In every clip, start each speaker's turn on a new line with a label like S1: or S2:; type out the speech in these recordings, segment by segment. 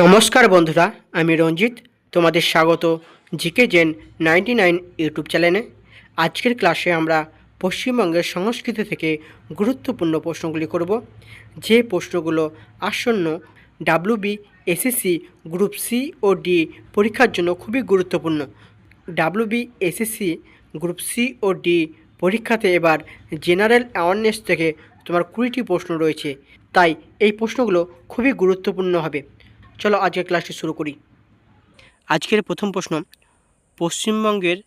S1: নমস্কার বন্ধুরা, আমি রঞ্জিত। তোমাদের স্বাগত GK Gen ninety nine YouTube চ্যানেলে। আজকের ক্লাসে আমরা পশ্চিমবঙ্গের সংস্কৃতি থেকে গুরুত্বপূর্ণ প্রশ্নগুলি করব। যে প্রশ্নগুলো আসন্ন ডাব্লিউবি এসএসসি গ্রুপ সি ও ডি পরীক্ষার জন্য খুবই গুরুত্বপূর্ণ। ডাব্লিউবি এসএসসি গ্রুপ সি ও ডি পরীক্ষাতে এবার জেনারেল অ্যাওয়ারনেস থেকে তোমার কুড়িটি প্রশ্ন রয়েছে। তাই এই প্রশ্নগুলো খুবই গুরুত্বপূর্ণ হবে। চলো আজকের ক্লাসটি শুরু করি। আজকের প্রথম প্রশ্ন, পশ্চিমবঙ্গের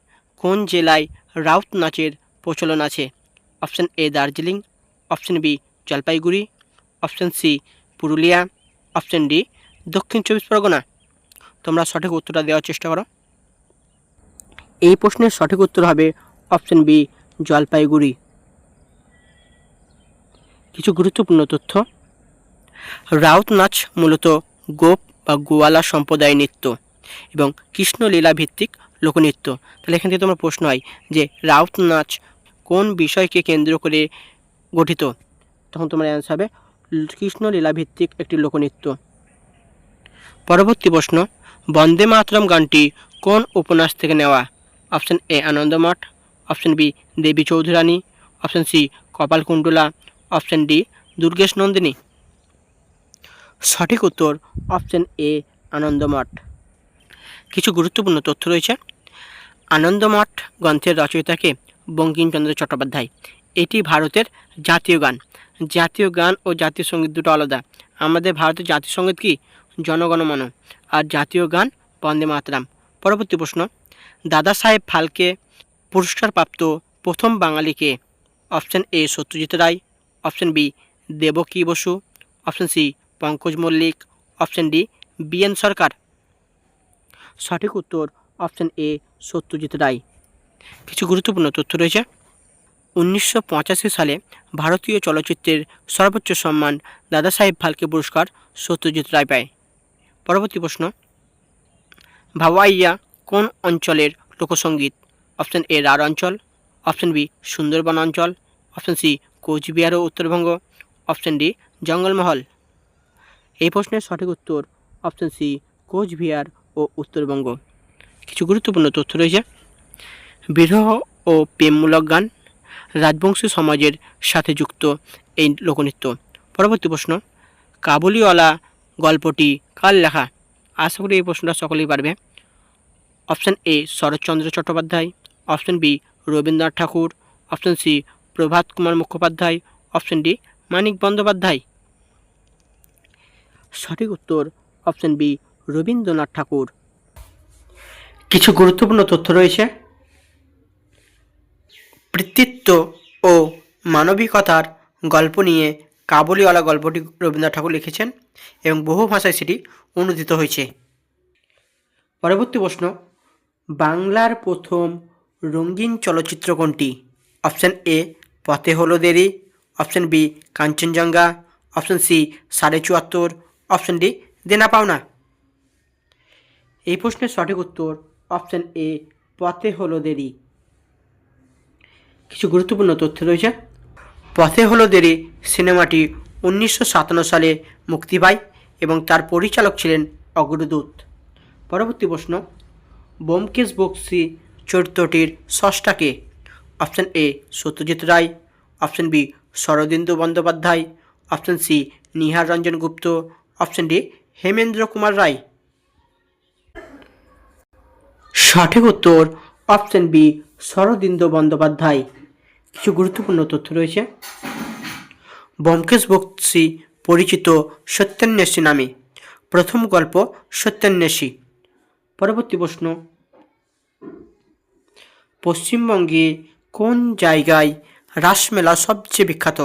S1: কোন জেলায় রাউত নাচের প্রচলন আছে? Option A Darjeeling, option B Jalpaiguri, option C Purulia, option D Dakshin Chabbish Pargana. তোমরা সঠিক উত্তরটা দেওয়ার চেষ্টা করো। এই প্রশ্নের সঠিক উত্তর হবে অপশান বি জলপাইগুড়ি। কিছু গুরুত্বপূর্ণ তথ্য, রাউত নাচ মূলত গোপ বা গোয়ালা সম্প্রদায় নৃত্য এবং কৃষ্ণলীলা ভিত্তিক লোকনৃত্য। তাহলে এখান থেকে তোমার প্রশ্ন হয় যে রাউত নাচ কোন বিষয়কে কেন্দ্র করে গঠিত? তখন তোমার অ্যান্সার হবে কৃষ্ণলীলা ভিত্তিক একটি লোকনৃত্য। পরবর্তী প্রশ্ন, বন্দে মাতরম গানটি কোন উপন্যাস থেকে নেওয়া? Option A Anandamath, option B Devi Chaudhurani, option C Kapalkundala, option D Durgesh Nandini. সঠিক উত্তর অপশান এ, আনন্দমঠ। কিছু গুরুত্বপূর্ণ তথ্য রয়েছে। আনন্দমঠ গ্রন্থের রচয়িতাকে বঙ্কিমচন্দ্র চট্টোপাধ্যায়। এটি ভারতের জাতীয় গান। জাতীয় গান ও জাতীয় সংগীত দুটো আলাদা। আমাদের ভারতের জাতীয় সংগীত কি? জনগণমন। আর জাতীয় গান বন্দে মাতরাম। পরবর্তী প্রশ্ন, দাদা সাহেব ফালকে পুরস্কারপ্রাপ্ত প্রথম বাঙালিকে option A Satyajit Ray, option B Debaki Bose, option C Pankaj Mullick option D BN Sarkar. সঠিক উত্তর অপশান এ সত্যজিৎ রায়। কিছু গুরুত্বপূর্ণ তথ্য রয়েছে। উনিশশো পঁচাশি সালে ভারতীয় চলচ্চিত্রের সর্বোচ্চ সম্মান দাদা সাহেব ফালকে পুরস্কার সত্যজিৎ রায় পায়। পরবর্তী প্রশ্ন, ভাওয়াইয়া কোন অঞ্চলের লোকসঙ্গীত অপশান এ রাঢ় অঞ্চল। অপশান বি সুন্দরবন অঞ্চল। অপশান সি কোচবিহার ও উত্তরবঙ্গ। Option D Jangalmahal. এই প্রশ্নের সঠিক উত্তর অপশান সি কোচবিহার ও উত্তরবঙ্গ। কিছু গুরুত্বপূর্ণ তথ্য রয়েছে। বিরহ ও প্রেমমূলক গান রাজবংশী সমাজের সাথে যুক্ত এই লোকনৃত্য। পরবর্তী প্রশ্ন, কাবুলিওয়ালা গল্পটি কার লেখা? আশা করি এই প্রশ্নটা সকলেই পারবে। Option A Sharatchandra Chattopadhyay. Option B Rabindranath Tagore. Option C Prabhat Kumar Mukhopadhyay. Option D Manik Bandyopadhyay. সঠিক উত্তর অপশান বি, রবীন্দ্রনাথ ঠাকুর। কিছু গুরুত্বপূর্ণ তথ্য রয়েছে। কৃতিত্ব ও মানবিকতার গল্প নিয়ে কাবুলিওয়ালা গল্পটি রবীন্দ্রনাথ ঠাকুর লিখেছেন এবং বহু ভাষায় সেটি অনুদিত হয়েছে। পরবর্তী প্রশ্ন, বাংলার প্রথম রঙিন চলচ্চিত্র কোনটি? Option A, Pathe Holo Deri. Option B, Kanchenjungha. Option C, Sharey Chuattor. Option D, দেনা পাওনা এই প্রশ্নের সঠিক উত্তর অপশান এ, পথে হলো দেরি। কিছু গুরুত্বপূর্ণ তথ্য রয়েছে। পথে হলো দেরি সিনেমাটি উনিশশো সাতান্ন সালে মুক্তি পায় এবং তার পরিচালক ছিলেন অগ্রদূত। পরবর্তী প্রশ্ন বোমকেশ বক্সি চরিত্রটির ষষ্ঠাকে option A, Satyajit Ray. Option B, Sharadindu Bandyopadhyay. Option C, Nihar Ranjan Gupta. Option D, Hemendra Kumar Ray. সঠিক উত্তর অপশান বি, শরদিন্দু বন্দ্যোপাধ্যায়। কিছু গুরুত্বপূর্ণ তথ্য রয়েছে। ব্যোমকেশ বক্সি পরিচিত সত্যান্বেষী নামে। প্রথম গল্প সত্যান্বেষী। পরবর্তী প্রশ্ন। পশ্চিমবঙ্গে কোন জায়গায় রাসমেলা সবচেয়ে বিখ্যাত?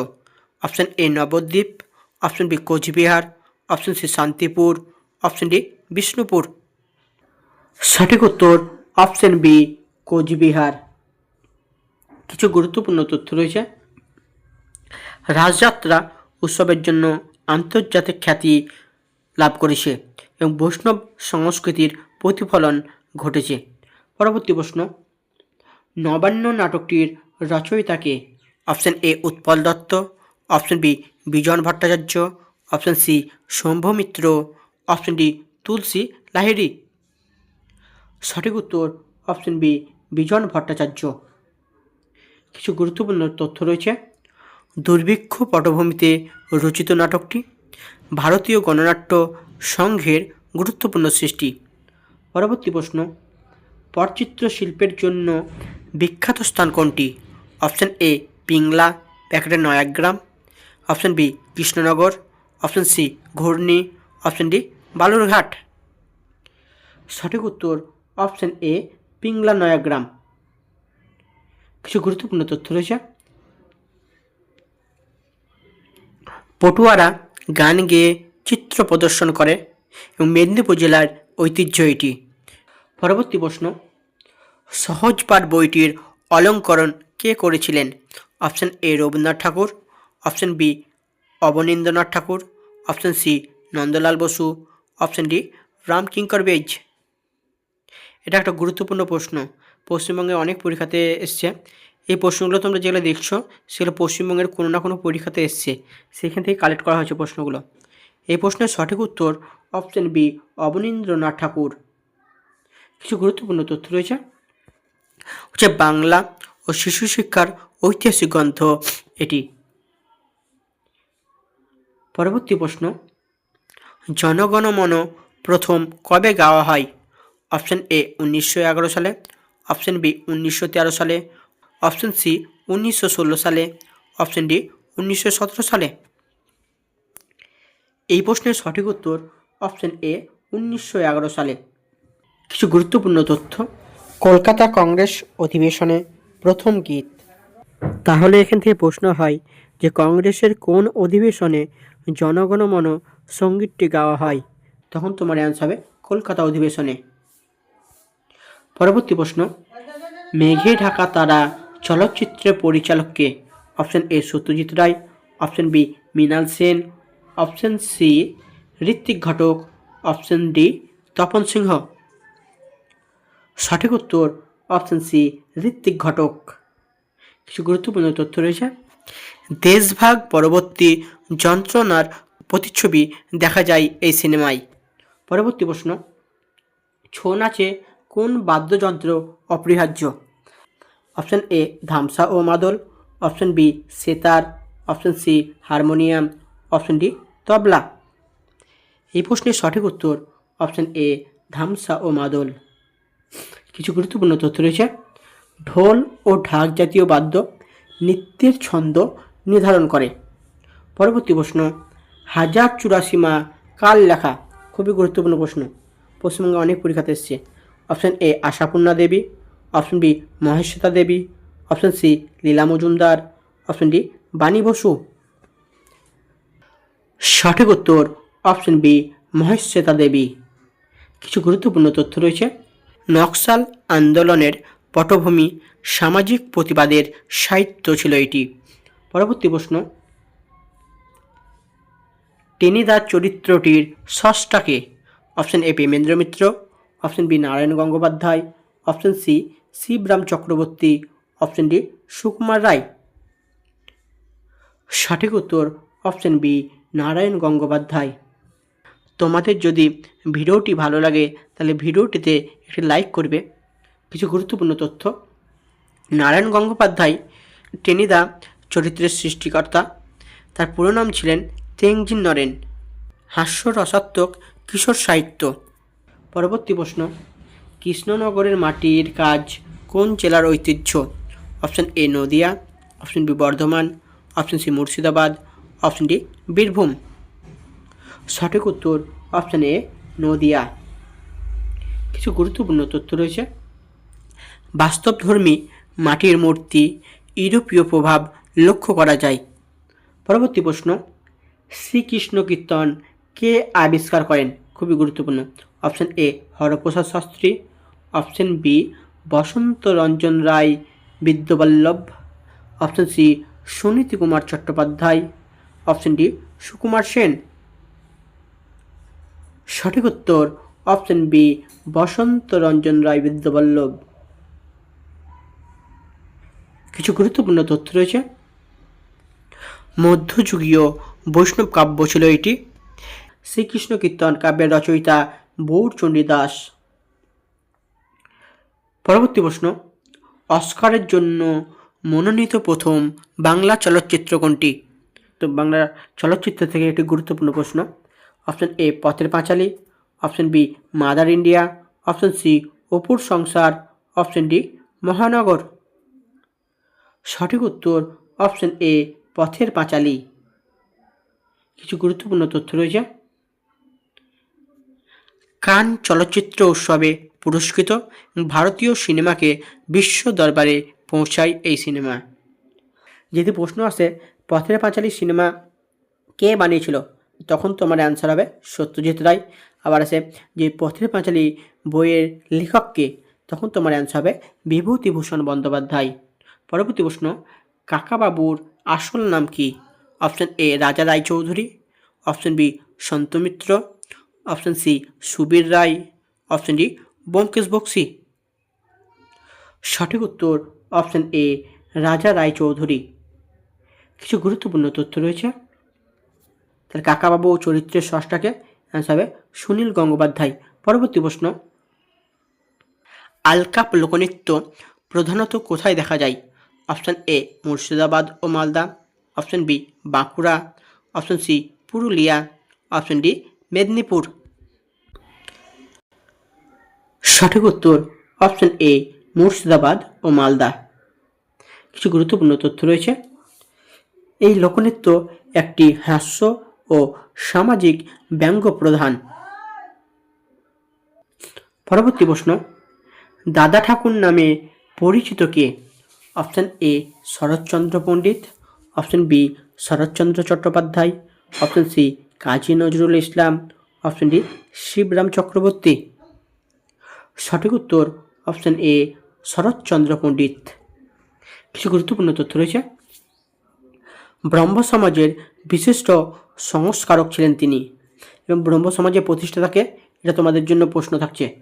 S1: Option A, Nabadwip. Option B, Cooch Behar. Option C Shantipur, option D Bishnupur. সঠিক উত্তর অপশান বি কোচবিহার। কিছু গুরুত্বপূর্ণ তথ্য রয়েছে। রাজযাত্রা উৎসবের জন্য আন্তর্জাতিক খ্যাতি লাভ করেছে এবং বৈষ্ণব সংস্কৃতির প্রতিফলন ঘটেছে। পরবর্তী প্রশ্ন, নবান্ন নাটকটির রচয়িতাকে option A Utpal Dutt, option B Bijon Bhattacharya option C Shambhu Mitra option D, Tulsi Lahiri. সঠিক উত্তর অপশন বি, বিজন ভট্টাচার্য। কিছু গুরুত্বপূর্ণ তথ্য রয়েছে। দুর্ভিক্ষ পটভূমিতে রচিত নাটকটি ভারতীয় গণনাট্য সংঘের গুরুত্বপূর্ণ সৃষ্টি। পরবর্তী প্রশ্ন পটচিত্র শিল্পের জন্য বিখ্যাত স্থান কোনটি? অপশন এ, পিংলা প্যাকেটের Nayagram. Option B, Krishnanagar. Option C, Ghurni, option D, Balurghat. সঠিক উত্তর, অপশন এ পিংলা নয়াগ্রাম কিছু গুরুত্বপূর্ণ তথ্য রয়েছে। পটুয়ারা গান গেয়ে চিত্র প্রদর্শন করে এবং মেদিনীপুর জেলার ঐতিহ্য এটি। পরবর্তী প্রশ্ন, সহজ পাঠ বইটির অলঙ্করণ কে করেছিলেন? Option A, Rabindranath Tagore, option B, Abanindranath Tagore option C, Nandalal Bose. Option D Ramkinkar Baij. এটা একটা গুরুত্বপূর্ণ প্রশ্ন। পশ্চিমবঙ্গে অনেক পরীক্ষাতে এসছে। এই প্রশ্নগুলো তোমরা যেগুলো দেখছ, সেগুলো পশ্চিমবঙ্গের কোনো না কোনো পরীক্ষাতে এসছে। সেখান থেকে কালেক্ট করা হয়েছে প্রশ্নগুলো। এই প্রশ্নের সঠিক উত্তর অপশন বি, অবনীন্দ্রনাথ ঠাকুর। কিছু গুরুত্বপূর্ণ তথ্য রয়েছে। হচ্ছে বাংলা ও শিশু শিক্ষার ঐতিহাসিক গ্রন্থ এটি। পরবর্তী প্রশ্ন, জনগণমন প্রথম কবে গাওয়া হয়? অপশন এ উনিশশো এগারো সালে, অপশন বি উনিশশো তেরো সালে, অপশন সি উনিশশো ষোলো সালে, অপশন ডি উনিশশো সতেরো সালে। এই প্রশ্নের সঠিক উত্তর অপশন এ উনিশশো এগারো সালে। কিছু গুরুত্বপূর্ণ তথ্য, কলকাতা কংগ্রেস অধিবেশনে প্রথম গীত। তাহলে এখান থেকে প্রশ্ন হয় যে কংগ্রেসের কোন অধিবেশনে জনগণমন সঙ্গীতটি গাওয়া হয়। তখন তোমার অ্যান্সার হবে কলকাতা অধিবেশনে। পরবর্তী প্রশ্ন, মেঘে ঢাকা তারা চলচ্চিত্রের পরিচালককে option A Satyajit Ray. Option B Mrinal Sen. Option C Ritwik Ghatak. Option D Tapan Sinha. সঠিক উত্তর অপশন সি ঋত্বিক ঘটক। কিছু গুরুত্বপূর্ণ তথ্য রয়েছে। দেশভাগ পরবর্তী যন্ত্রণার প্রতিচ্ছবি দেখা যায় এই সিনেমায়। পরবর্তী প্রশ্ন, ছৌ নাচে কোন বাদ্যযন্ত্র অপরিহার্য? অপশন এ, ধামসা ও মাদল। Option B, sitar. Option C, harmonium. Option D, tabla. এই প্রশ্নের সঠিক উত্তর অপশন এ, ধামসা ও মাদল। কিছু গুরুত্বপূর্ণ তথ্য রয়েছে। ঢোল ও ঢাক জাতীয় বাদ্য নৃত্যের ছন্দ নির্ধারণ করে। পরবর্তী প্রশ্ন, হাজার চুরাশি মা কার লেখা? খুবই গুরুত্বপূর্ণ প্রশ্ন। পশ্চিমবঙ্গে অনেক পরীক্ষাতে এসছে। Option A, Ashapurna Devi, option B, Mahasweta Devi, option C, Leela Majumdar, option D, Bani Basu. সঠিক উত্তর অপশন বি, মহেশ্বতা দেবী। কিছু গুরুত্বপূর্ণ তথ্য রয়েছে। নকশাল আন্দোলনের পটভূমি সামাজিক প্রতিবাদের সাহিত্য ছিল এটি। পরবর্তী প্রশ্ন টেনিদা চরিত্রটির ষষ্ঠাকে option A Premendra Mitra, option B Narayan Gangopadhyay, option C Shibram Chakraborty, option D Sukumar Ray. সঠিক উত্তর অপশন বি নারায়ণ গঙ্গোপাধ্যায়। তোমাদের যদি ভিডিওটি ভালো লাগে, তাহলে ভিডিওটিতে একটি লাইক করবে। কিছু গুরুত্বপূর্ণ তথ্য। নারায়ণ গঙ্গোপাধ্যায়, টেনিদা চরিত্রের সৃষ্টিকর্তা। তার পুরো নাম ছিলেন তেংজিন নরেন। হাস্য রসাত্মক কিশোর সাহিত্য। পরবর্তী প্রশ্ন, কৃষ্ণনগরের মাটির কাজ কোন জেলার ঐতিহ্য? Option A Nadia, option B Bardhaman, option C Murshidabad, option D Birbhum. সঠিক উত্তর, অপশন এ নদিয়া। কিছু গুরুত্বপূর্ণ তথ্য রয়েছে। বাস্তবধর্মী মাটির মূর্তি ইউরোপীয় প্রভাব লক্ষ্য করা যায়। পরবর্তী প্রশ্ন শ্রীকৃষ্ণ কীর্তন কে আবিষ্কার করেন? খুবই গুরুত্বপূর্ণ। Option A, Haraprasad Shastri. Option B, Basanta Ranjan Ray Vidvadvallabh. Option C, Suniti Kumar Chattopadhyay. Option D, Sukumar Sen. সঠিক উত্তর, অপশন বি, বসন্ত রঞ্জন রায় বিদ্যবল্লভ। কিছু গুরুত্বপূর্ণ তথ্য রয়েছে। মধ্যযুগীয় বৈষ্ণব কাব্য ছিল এটি। শ্রীকৃষ্ণ কীর্তন কাব্যের রচয়িতা বৌরচণ্ডী দাস। পরবর্তী প্রশ্ন, অস্কারের জন্য মনোনীত প্রথম বাংলা চলচ্চিত্র কোনটি? তো বাংলা চলচ্চিত্র থেকে একটি গুরুত্বপূর্ণ প্রশ্ন, option A Pather Panchali, option B Mother India, option C Apur Sansar, option D মহানগর। সঠিক উত্তর অপশন এ পথের পাঁচালী। কিছু গুরুত্বপূর্ণ তথ্য রয়েছে। কান চলচ্চিত্র উৎসবে পুরস্কৃত ভারতীয় সিনেমাকে বিশ্ব দরবারে পৌঁছায় এই সিনেমা। যদি প্রশ্ন আসে, পথের পাঁচালী সিনেমা কে বানিয়েছিল, তখন তোমার অ্যান্সার হবে সত্যজিৎ রায়। আবার আসে, যে পথের পাঁচালী বইয়ের লেখককে, তখন তোমার অ্যান্সার হবে বিভূতিভূষণ বন্দ্যোপাধ্যায়। পরবর্তী প্রশ্ন, কাকাবাবুর আসল নাম কি? Option A Raja Roychowdhury, option B Santamitra option C Subir Roy, option D Byomkesh Bakshi. সঠিক উত্তর অপশন এ রাজা রায়চৌধুরী। কিছু গুরুত্বপূর্ণ তথ্য রয়েছে। তাহলে কাকাবাবু ও চরিত্রের ষষ্ঠাকে অ্যান্সার হবে সুনীল গঙ্গোপাধ্যায়। পরবর্তী প্রশ্ন, আলকাপ লোকনৃত্য প্রধানত কোথায় দেখা যায়? Option A Murshidabad O Malda. Option B Bankura, option C Purulia, option D Medinipur. সঠিক উত্তর অপশন এ মুর্শিদাবাদ ও মালদা। কিছু গুরুত্বপূর্ণ তথ্য রয়েছে। এই লোকনৃত্য একটি হাস্য ও সামাজিক ব্যঙ্গ প্রধান পরবর্তী প্রশ্ন, দাদা ঠাকুর নামে পরিচিত কে? Option A Sharatchandra Pandit option B, Sharatchandra Chattopadhyay. Option C, Kazi Nazrul Islam. Option D, Shibram Chakraborty. সঠিক উত্তর, অপশন এ, শরৎচন্দ্র পণ্ডিত। কিছু গুরুত্বপূর্ণ তথ্য রয়েছে। ব্রহ্ম সমাজের বিশিষ্ট সংস্কারক ছিলেন তিনি এবং ব্রহ্ম সমাজের প্রতিষ্ঠাতাকে এটা তোমাদের জন্য প্রশ্ন থাকছে।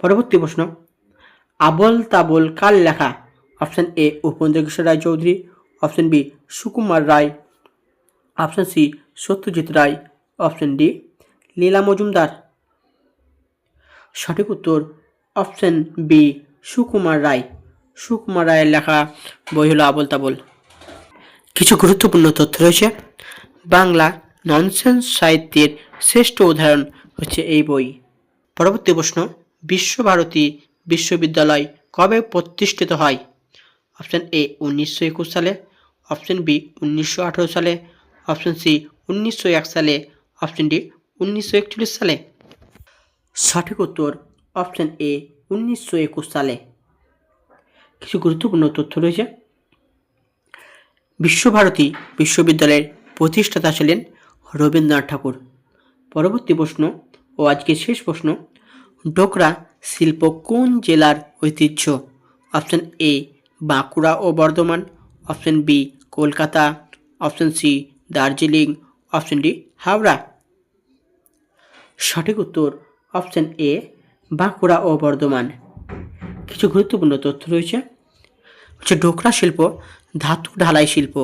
S1: পরবর্তী প্রশ্ন, আবল তাবল কার লেখা? Option A Upendra Kishore Ray Chowdhury option B, Sukumar Ray. Option C, Satyajit Ray. Option D Leela Majumdar. সঠিক উত্তর অপশন বি, সুকুমার রায়। সুকুমার রায়ের লেখা বই হলো আবল তাবল কিছু গুরুত্বপূর্ণ তথ্য রয়েছে। বাংলা ননসেন্স সাহিত্যের শ্রেষ্ঠ উদাহরণ হচ্ছে এই বই। পরবর্তী প্রশ্ন, বিশ্বভারতী বিশ্ববিদ্যালয় কবে প্রতিষ্ঠিত হয়? অপশন এ, উনিশশো একুশ সালে। অপশন বি উনিশশো আঠেরো সালে, অপশন সি উনিশশো এক সালে, অপশন ডি উনিশশো একচল্লিশ সালে। সঠিক উত্তর অপশন এ উনিশশো একুশ সালে। কিছু গুরুত্বপূর্ণ তথ্য রয়েছে। বিশ্বভারতী বিশ্ববিদ্যালয়ের প্রতিষ্ঠাতা ছিলেন রবীন্দ্রনাথ ঠাকুর। পরবর্তী প্রশ্ন ও আজকের শেষ প্রশ্ন, ডোকরা শিল্প কোন জেলার ঐতিহ্য? Option A Bankura O Bardhaman, option B Kolkata option C Darjeeling option D Howrah. সঠিক উত্তর অপশন এ বাঁকুড়া ও বর্ধমান। কিছু গুরুত্বপূর্ণ তথ্য রয়েছে। হচ্ছে ডোকরা শিল্প, ধাতু ঢালাই শিল্প।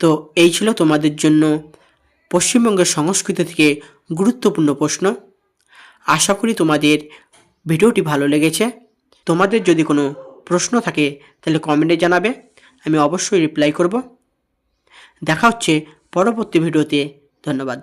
S1: তো এই ছিল তোমাদের জন্য পশ্চিমবঙ্গের সংস্কৃতি থেকে গুরুত্বপূর্ণ প্রশ্ন। আশা করি তোমাদের ভিডিওটি ভালো লেগেছে। তোমাদের যদি কোনো প্রশ্ন থাকে, তাহলে কমেন্টে জানাবে। আমি অবশ্যই রিপ্লাই করব। দেখা হচ্ছে পরবর্তী ভিডিওতে। ধন্যবাদ।